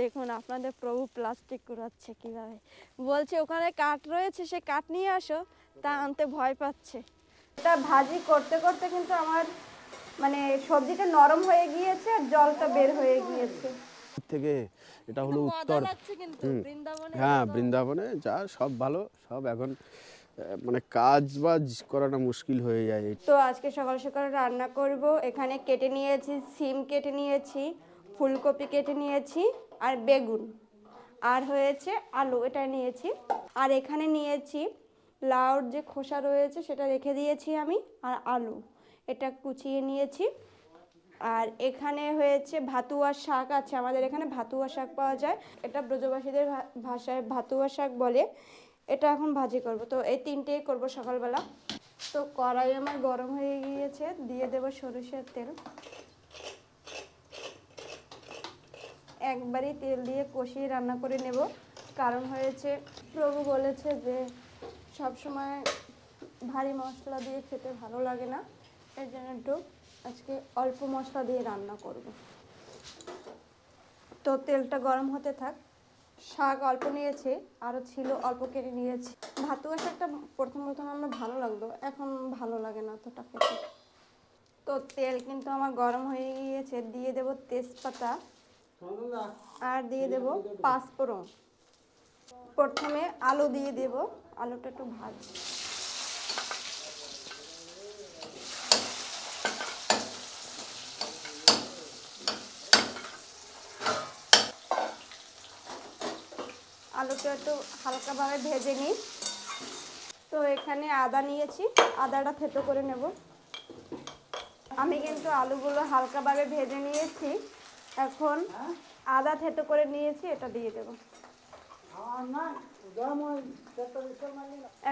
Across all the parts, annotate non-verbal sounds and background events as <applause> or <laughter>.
দেখুন আপনাদের প্রভু প্লাস্টিক কুড়াচ্ছে কীভাবে? বলছে ওখানে কাঠ রয়েছে সে কাঠ নিয়ে আসো। তা আনতে ভয় পাচ্ছে। এটা ভাজি করতে করতে কিন্তু আমার মানে সবজিটা নরম হয়ে গিয়েছে আর জলটা বের হয়ে গিয়েছে। থেকে এটা হলো উত্তর। কিন্তু বৃন্দাবনে হ্যাঁ বৃন্দাবনে যা সব ভালো সব এখন মানে কাজ বাজ করাটা মুশকিল হয়ে যায়। তো আজকে সকাল সকাল রান্না করব। এখানে কেটে নিয়েছি সিম কেটে নিয়েছি ফুলকপি কেটে নিয়েছি। আর বেগুন। আর হয়েছে আলু, এটা নিয়েছি। আর এখানে নিয়েছি লাউর যে খোসা রয়েছে, সেটা রেখে দিয়েছি আমি। আর আলু, এটা কুচিয়ে নিয়েছি। আর এখানে হয়েছে ভাতুয়া শাক আছে, আমাদের এখানে ভাতুয়া শাক পাওয়া যায়। এটা ব্রজবাসীদের ভাষায় ভাতুয়া শাক বলে। এটা এখন ভাজি করব। তো এই তিনটেই করব সকালবেলা। তো কড়াই আমার গরম হয়ে গিয়েছে, দিয়ে দেবো সরিষার তেল। একবারই তেল দিয়ে কষিয়ে রান্না করে নেব। কারণ হয়েছে, প্রভু বলেছে যে সব সময় ভারী মশলা দিয়ে খেতে ভালো লাগে না। এর জন্য একটু আজকে অল্প মশলা দিয়ে রান্না করব। তো তেলটা গরম হতে থাক। শাক অল্প নিয়েছি, আরও ছিল অল্প কেটে নিয়েছি। ভাতুয়া শাকটা প্রথম প্রথম আমার ভালো লাগতো এখন ভালো লাগে না অতটা খেতে। তো তেল কিন্তু আমার গরম হয়ে গিয়েছে, দিয়ে দেব তেজপাতা। আর দিয়ে দেব পাঁচফোড়ন প্রথমে আলু দিয়ে দেব, আলুটা একটু ভাজ। আলুটা একটু হালকাভাবে ভেজে নিই। তো এখানে আদা নিয়েছি, আদাটা থেতো করে নেব। আমি কিন্তু আলুগুলো হালকাভাবে ভেজে নিয়েছি। এখন আদা থেতো করে নিয়েছি, এটা দিয়ে দেব।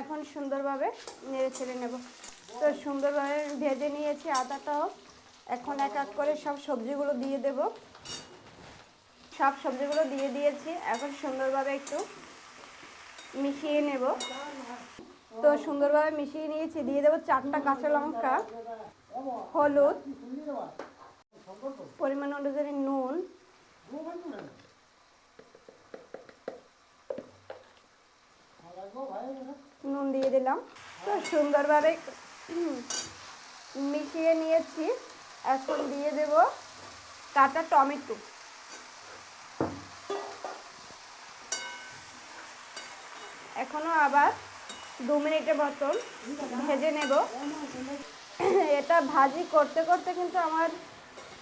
এখন সুন্দরভাবে নেড়ে ছেড়ে নেব। তো সুন্দরভাবে ভেজে নিয়েছি আদাটাও। এখন এক এক করে সব সবজিগুলো দিয়ে দেব। সব সবজিগুলো দিয়ে দিয়েছি। এখন সুন্দরভাবে একটু মিশিয়ে নেব। তো সুন্দরভাবে মিশিয়ে নিয়েছি। দিয়ে দেবো চারটা কাঁচা লঙ্কা, হলুদ পরিমাণ অনুযায়ী নুন। নুন দিয়ে দিলাম। তো সুন্দরভাবে মিশিয়ে নিয়েছি। এখন দিয়ে দেব কাঁচা টমেটো। এখনও আবার দু মিনিটের মতন ভেজে নেব। এটা ভাজি করতে করতে কিন্তু আমার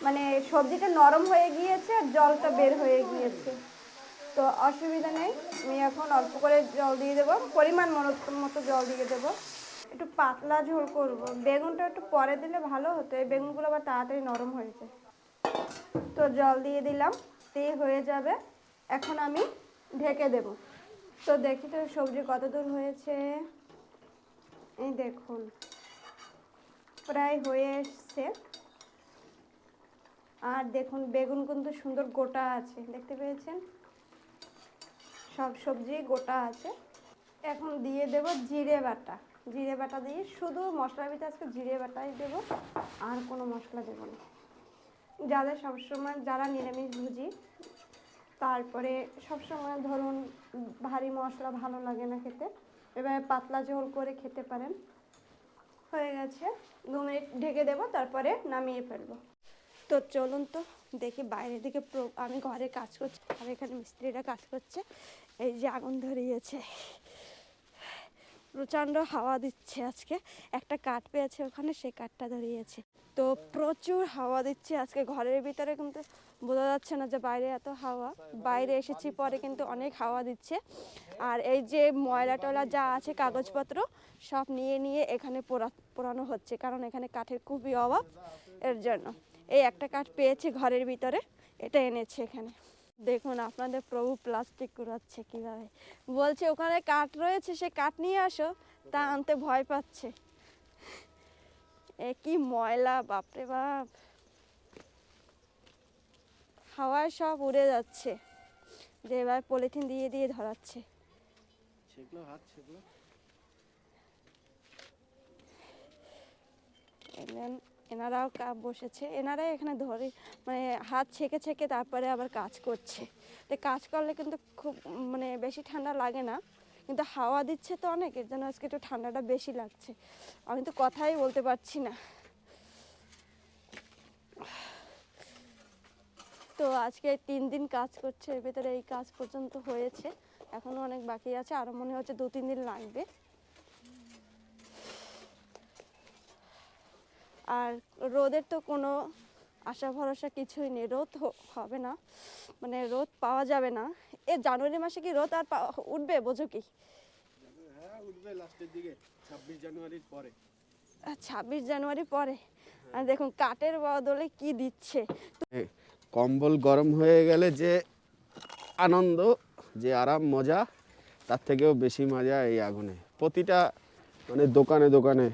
মানে সবজিটা নরম হয়ে গিয়েছে আর জলটা বের হয়ে গিয়েছে। তো অসুবিধা নেই, আমি এখন অল্প করে জল দিয়ে দেবো, পরিমাণ মতো জল দিয়ে দেবো। একটু পাতলা ঝোল করব, বেগুনটা একটু পরে দিলে ভালো হতো, এই বেগুনগুলো আবার তাড়াতাড়ি নরম হয়ে যায়। তো জল দিয়ে দিলাম, দিয়ে হয়ে যাবে, এখন আমি ঢেকে দেব। তো দেখি তো সবজি কত দূর হয়েছে, এই দেখুন, প্রায় হয়ে এসছে। আর দেখুন, বেগুন কিন্তু সুন্দর গোটা আছে, দেখতে পেয়েছেন? সব সবজি গোটা আছে। এখন দিয়ে দেব জিরে বাটা। জিরে বাটা দিয়ে শুধু মশলার ভিতরে আজকে জিরে বাটাই দেব, আর কোনো মশলা দেবো না। যাদের সবসময়, যারা নিরামিষ ভুজি, তারপরে সবসময় ধরুন ভারী মশলা ভালো লাগে না খেতে এভাবে পাতলা ঝোল করে খেতে পারেন। হয়ে গেছে, দু মিনিট ঢেকে দেবো, তারপরে নামিয়ে ফেলব। তো চলুন তো দেখি বাইরের দিকে আমি ঘরে কাজ করছি, আর এখানে মিস্ত্রিরা কাজ করছে। এই যে আগুন ধরিয়েছে। প্রচণ্ড হাওয়া দিচ্ছে আজকে। একটা কাঠ পেয়েছে ওখানে, সেই কাঠটা ধরিয়েছে। তো প্রচুর হাওয়া দিচ্ছে আজকে ঘরের ভিতরে, কিন্তু বোঝা যাচ্ছে না যে বাইরে এত হাওয়া। বাইরে এসেছি, পরে কিন্তু অনেক হাওয়া দিচ্ছে। আর এই যে ময়লা টয়লা যা আছে, কাগজপত্র, সব নিয়ে নিয়ে এখানে পোড়া, পোড়ানো হচ্ছে, কারণ এখানে কাঠের খুবই অভাব। এর জন্য। এই একটা কাঠ পেয়েছি ঘরের ভিতরে এটা এনেছে এখানে। দেখুন আপনাদের প্রভু প্লাস্টিক কুড়াচ্ছে কীভাবে। বলছে ওখানে কাঠ রয়েছে সে কাঠ নিয়ে আসো তা আনতে ভয় পাচ্ছে। এ কি ময়লা বাপরে বাপ। হাওয়ায় সব উড়ে যাচ্ছে। যে এবার পলিথিন দিয়ে দিয়ে ধরাচ্ছে। সেগুলো হাত সেগুলো? এনারাও বসেছে, এনারাই এখানে ধরে মানে হাত ছেঁকে ছেঁকে তারপরে আবার কাজ করছে। তো কাজ করলে কিন্তু খুব মানে বেশি ঠান্ডা লাগে না, কিন্তু হাওয়া দিচ্ছে তো অনেক, এর জন্য আজকে একটু ঠান্ডাটা বেশি লাগছে। আমি তো কথাই বলতে পারছি না। তো আজকে তিন দিন কাজ করছে, এর ভেতরে এই কাজ পর্যন্ত হয়েছে, এখনও অনেক বাকি আছে, আরও মনে হচ্ছে দু তিন দিন লাগবে। আর রোদের তো কোনো আশা ভরসা কিছুই নেই। রোদ হবে না। মানে রোদ পাওয়া যাবে না। এ জানুয়ারি মাসে কি রোদ আর পাওয়া- উঠবে? বোঝো কি? হ্যাঁ উঠবে লাস্টের দিকে ছাব্বিশ জানুয়ারির পরে। ছাব্বিশ জানুয়ারি পরে? আর দেখুন কাঠের বদলে কি দিচ্ছে? কম্বল গরম হয়ে গেলে যে আনন্দ যে আরাম মজা তার থেকেও বেশি মজা এই আগুনে। প্রতিটা মানে দোকানে দোকানে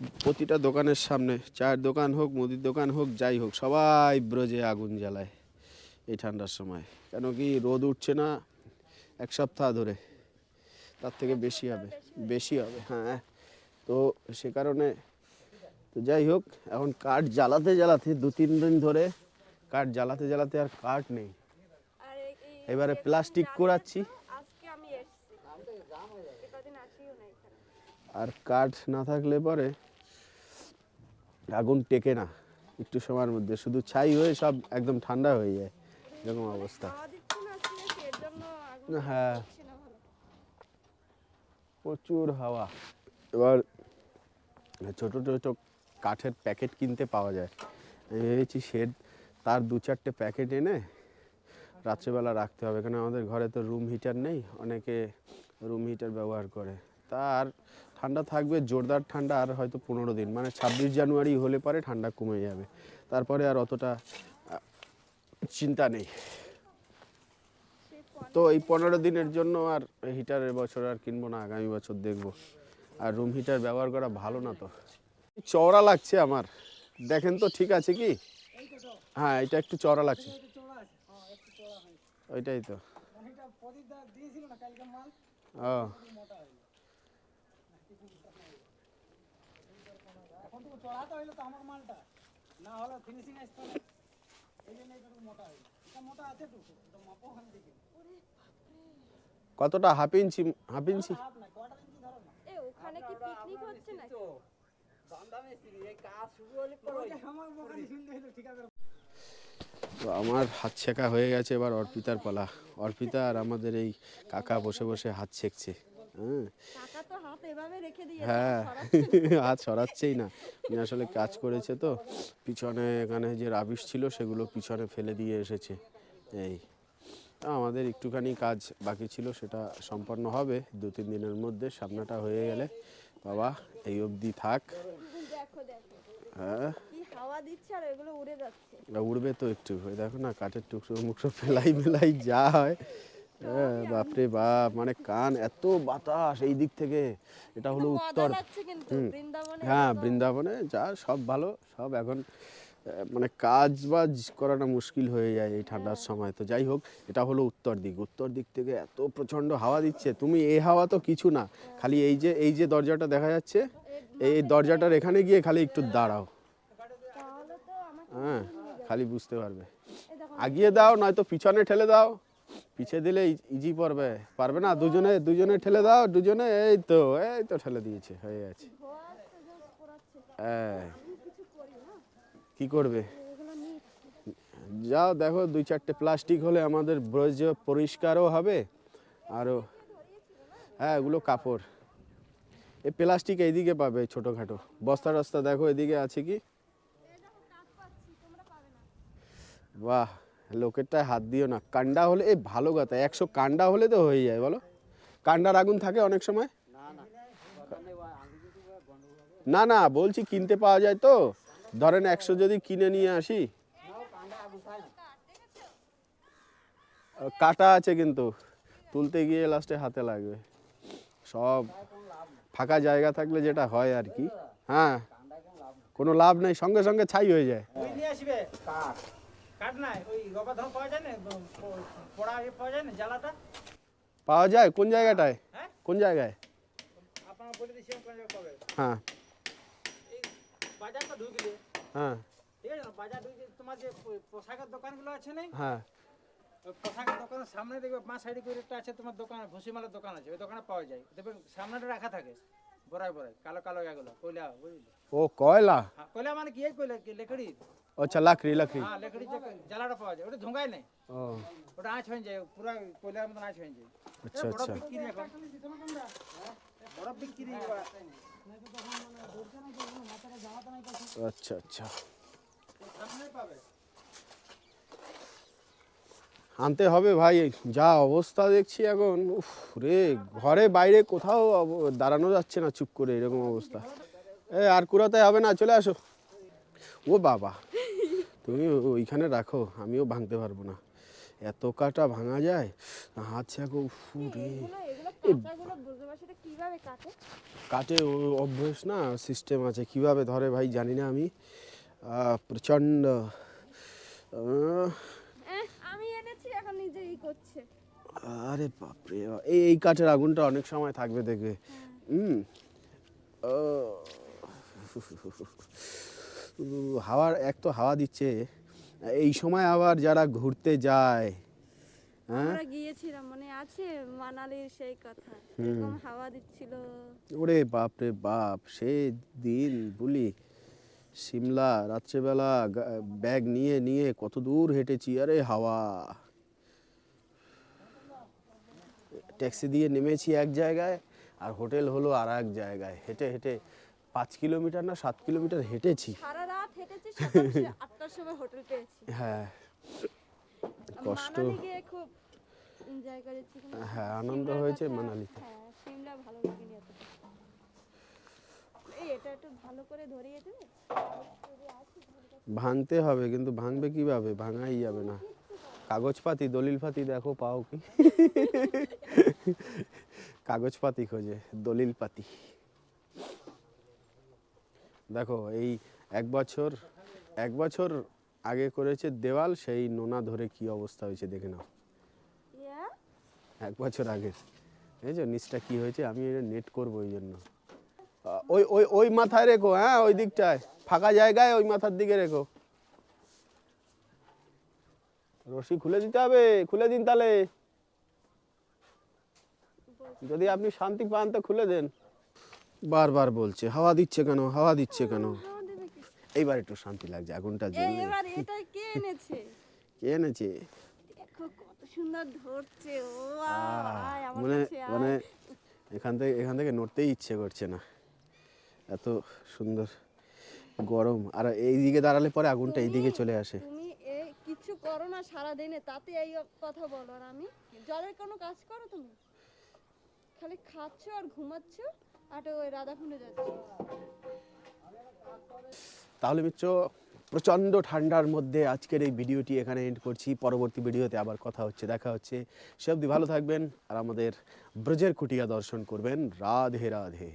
প্রতিটা দোকানের সামনে চায়ের দোকান হোক মুদির দোকান হোক যাই হোক সবাই ব্রজে আগুন জ্বালায় এই ঠান্ডার সময়। কেন কি রোদ উঠছে না এক সপ্তাহ ধরে তার থেকে বেশি হবে বেশি হবে হ্যাঁ। তো সে কারণে তো যাই হোক এখন কাঠ জ্বালাতে জ্বালাতে দু তিন দিন ধরে কাঠ জ্বালাতে জ্বালাতে আর কাঠ নেই। এবারে প্লাস্টিক জানি কুড়াচ্ছি। আর কাঠ না থাকলে পরে আগুন টেকে না। একটু সময়ের মধ্যে। শুধু ছাই হয়ে সব একদম ঠান্ডা হয়ে যায়। এরকম অবস্থা। হ্যাঁ। প্রচুর হাওয়া। এবার ছোট ছোট কাঠের প্যাকেট কিনতে পাওয়া যায়। আমি ভেবেছি শেড তার দু চারটে প্যাকেট এনে রাত্রেবেলা রাখতে হবে। কারণ আমাদের ঘরে তো রুম হিটার নেই। অনেকে রুম হিটার ব্যবহার করে। তার ঠান্ডা থাকবে জোরদার ঠান্ডা আর হয়তো পনেরো দিন। মানে ছাব্বিশ জানুয়ারি হলে পরে ঠান্ডা কমে যাবে। তারপরে আর অতটা চিন্তা নেই। তো এই পনেরো দিনের জন্য আর হিটার বছর আর কিনবো না আগামী বছর দেখব। আর রুম হিটার ব্যবহার করা ভালো না তো। চওড়া লাগছে আমার। দেখেন তো ঠিক আছে কি? হ্যাঁ এটা একটু চওড়া লাগছে। ওইটাই তো। ও এখন তো চড়াতে হইল তো আমার মালটা। না হলে ফিনিশিং আসতো না এই জন্য একটু মোটা হইল। এটা মোটা আছে তো এটা মাপো ওখানে দেখি। কতটা? Half inch half inch? Half না কোয়ার্টার ইঞ্চি ধরো না। এ ওখানে কি পিকনিক হচ্ছে নাকি? ওইটা আমার বোকানি শুনতে হইল ঠিক আছে। তো আমার হাত ছেঁকা হয়ে গেছে এবার অর্পিতার পালা। অর্পিতা আর আমাদের এই কাকা বসে বসে হাত ছেঁকছে। হ্যাঁ হাত হ্যাঁ। হাত সরাচ্ছেই না। উনি আসলে কাজ করেছে তো। পিছনে এখানে যে রাবিশ ছিল সেগুলো পিছনে ফেলে দিয়ে এসেছে। এই। আমাদের একটুখানি কাজ বাকি ছিল সেটা সম্পন্ন হবে। দু তিন দিনের মধ্যে সামনাটা হয়ে গেলে। বাবা এই অবধি থাক। হ্যাঁ। আর উড়বে তো একটু। দেখো না কাঠের টুকরো মুখরো ফেলাই মেলাই যা হ্যাঁ। বাপরে বাপ মানে কান এত বাতাস এই দিক থেকে। এটা হলো উত্তর। হ্যাঁ বৃন্দাবনে যা সব ভালো সব এখন মানে কাজ বাজ করাটা মুশকিল হয়ে যায় এই ঠান্ডার সময়। তো যাই হোক এটা হলো উত্তর দিক। উত্তর দিক থেকে এত প্রচণ্ড হাওয়া দিচ্ছে। তুমি এই হাওয়া তো কিছু না। খালি এই যে এই যে দরজাটা দেখা যাচ্ছে এই দরজাটার এখানে গিয়ে খালি একটু দাঁড়াও। হ্যাঁ খালি বুঝতে পারবে। আগিয়ে দাও নয়তো পিছনে ঠেলে দাও। পিছে দিলে ইজি পড়বে। পারবে না? দুজনে দুজনে ঠেলে দাও দুজনে এই তো এই তো ঠেলে দিয়েছে হয়ে হ্যাঁ না কি করবে? যাও দেখো দুই চারটে প্লাস্টিক হলে আমাদের ব্রজ পরিষ্কারও হবে আরও হ্যাঁ এগুলো কাপড়। এই প্লাস্টিক এইদিকে পাবে ছোটোখাটো। বস্তা টস্তা দেখো এদিকে আছে কি? বাহ লোকেরটায় হাত দিও না। কান্ডা হলে এই ভালো কথা, একশো কান্ডা হলে তো হয়ে যায়, বলো। কান্ডার আগুন থাকে অনেক সময়? না না, বলছি কিনতে পাওয়া যায় তো। ধরেন একশো যদি কিনে নিয়ে আসি। কাটা আছে কিন্তু, তুলতে গিয়ে লাস্টে হাতে লাগবে। সব ফাঁকা জায়গা থাকলে যেটা হয় আর কি। হ্যাঁ কোনো লাভ নেই, সঙ্গে সঙ্গে ছাই হয়ে যায়। কাঠ ওই পাওয়া যায় না পোড়া ইয়ে পাওয়া যায় না জ্বালাটা? পাওয়া যায়? কোন জায়গাটায়? হ্যাঁ? কোন জায়গায়? আপনারা বলে কোন পাবে হ্যাঁ। এই বাজার তো ঢুকলে। হ্যাঁ। ঠিক আছে বাজার ঢুকে তোমার যে পোশাকের দোকানগুলো আছে না? হ্যাঁ। পোশাকের দোকানের সামনে দেখবে পাঁচ সাইডে করে একটা আছে তোমার দোকান ভুসিমালের দোকান আছে ওই দোকানে পাওয়া যায়। দেখবেন সামনেটা রাখা থাকে। বড়াই বড়াই কালো কালো এগুলো কয়লা বুঝলি ও কয়লা? হ্যাঁ কয়লা মানে কি? এই কয়লা কি লেকড়ি? আচ্ছা লাকড়ি লাকড়ি। হ্যাঁ লেকড়ি যে জ্বালাটা পাওয়া যায় ওটা ধোঁগায় নেই? ও। ওটা আঁচ হয়ে যায় পুরো কয়লার মতন আঁচ হয়ে যায়। আচ্ছা, এ বড় আচ্ছা। বিক্রি এখন। বড় বিক্রি আচ্ছা আচ্ছা। সামনে পাবে আনতে হবে ভাই যা অবস্থা দেখছি এখন উফ রে ঘরে বাইরে কোথাও দাঁড়ানো যাচ্ছে না চুপ করে এরকম অবস্থা। এ আর কুড়াতে হবে না চলে আসো। ও বাবা তুমি ওইখানে রাখো আমিও ভাঙতে পারব না। এত কাটা ভাঙা যায় হাত ছাকো উফ রে। এগুলো এগুলো কাঁচাগুলো বুঝতে পারছি এটা কীভাবে কাটে? অভ্যেস না সিস্টেম আছে কীভাবে ধরে ভাই জানি না আমি। প্রচণ্ড আহ, এহ, আমি এনেছি এখন নিজে করছে। আরে বাপরে বাপ। এই এই কাঠের আগুনটা অনেক সময় থাকবে দেখবে। হুম। হাওয়ার এক তো হাওয়া দিচ্ছে। এই সময় আবার যারা ঘুরতে যায় হ্যাঁ? আমরা গিয়েছিলাম মানে আছে মানালির সেই কথা। এরকম হাওয়া দিচ্ছিল। ওরে বাপ রে বাপ সে দিন বলি। সিমলা রাত্রেবেলা ব্যাগ নিয়ে নিয়ে কত দূর হেঁটেছি আরে হাওয়া। ট্যাক্সি দিয়ে নেমেছি এক জায়গায় আর হোটেল হলো আর এক জায়গায়। হেঁটে হেঁটে পাঁচ কিলোমিটার না সাত কিলোমিটার হেঁটেছি। সারা রাত হেঁটেছি আটটার সময় হোটেল পেয়েছি। হ্যাঁ। কষ্ট। খুব এনজয় করেছি হ্যাঁ আনন্দ হয়েছে মানালিতে। হ্যাঁ সিমলা ভালো লাগেনি এতটা। এই এটা একটু ভালো করে ধরিয়ে দেবে ভাঙতে হবে কিন্তু ভাঙবে কীভাবে? ভাঙাই যাবে না। কাগজপাতি দলিলপাতি দেখো পাও কি? কাগজপাতি খোঁজে দলিল পাতি দেখো এই এক বছর এক বছর আগে করেছে দেওয়াল সেই নোনা ধরে কি অবস্থা হয়েছে দেখে নাও। এক বছর আগের। বুঝেছ নিচটা কি হয়েছে আমি এটা নেট করব ওই জন্য। ওই ওই ওই মাথায় রেখো হ্যাঁ ওই দিকটায়। ফাঁকা জায়গায় ওই মাথার দিকে রেখো। রশি খুলে দিতে হবে খুলে দিন তাহলে। যদি আপনি শান্তি পান তো খুলে দেন। বারবার বলছে হাওয়া দিচ্ছে কেন? হাওয়া দিচ্ছে কেন? এইবার একটু শান্তি লাগছে আগুনটা এই জ্বলবে। এবার এটা কে এনেছে? <laughs> কে এনেছে? কত সুন্দর ধরছে ও আহ, মানে মানে এখান থেকে এখান থেকে নড়তেই ইচ্ছে করছে না। এত সুন্দর গরম। আর এই দিকে দাঁড়ালে পরে আগুনটা এই দিকে চলে আসে। তুমি এই কিছু করো না সারা দিনে তাতে এই কথা বলো আর আমি। জলের কোনো কাজ করো তুমি? খালি খাচ্ছ আর ঘুমাচ্ছ, আর ওই রাধাকুণ্ডে যাচ্ছ। তাহলে মিত্র, প্রচণ্ড ঠান্ডার মধ্যে আজকের এই ভিডিওটি এখানে এন্ড করছি। পরবর্তী ভিডিওতে আবার কথা হচ্ছে, দেখা হচ্ছে। সে অবধি ভালো থাকবেন আর আমাদের ব্রজের কুটিয়া দর্শন করবেন। রাধে রাধে।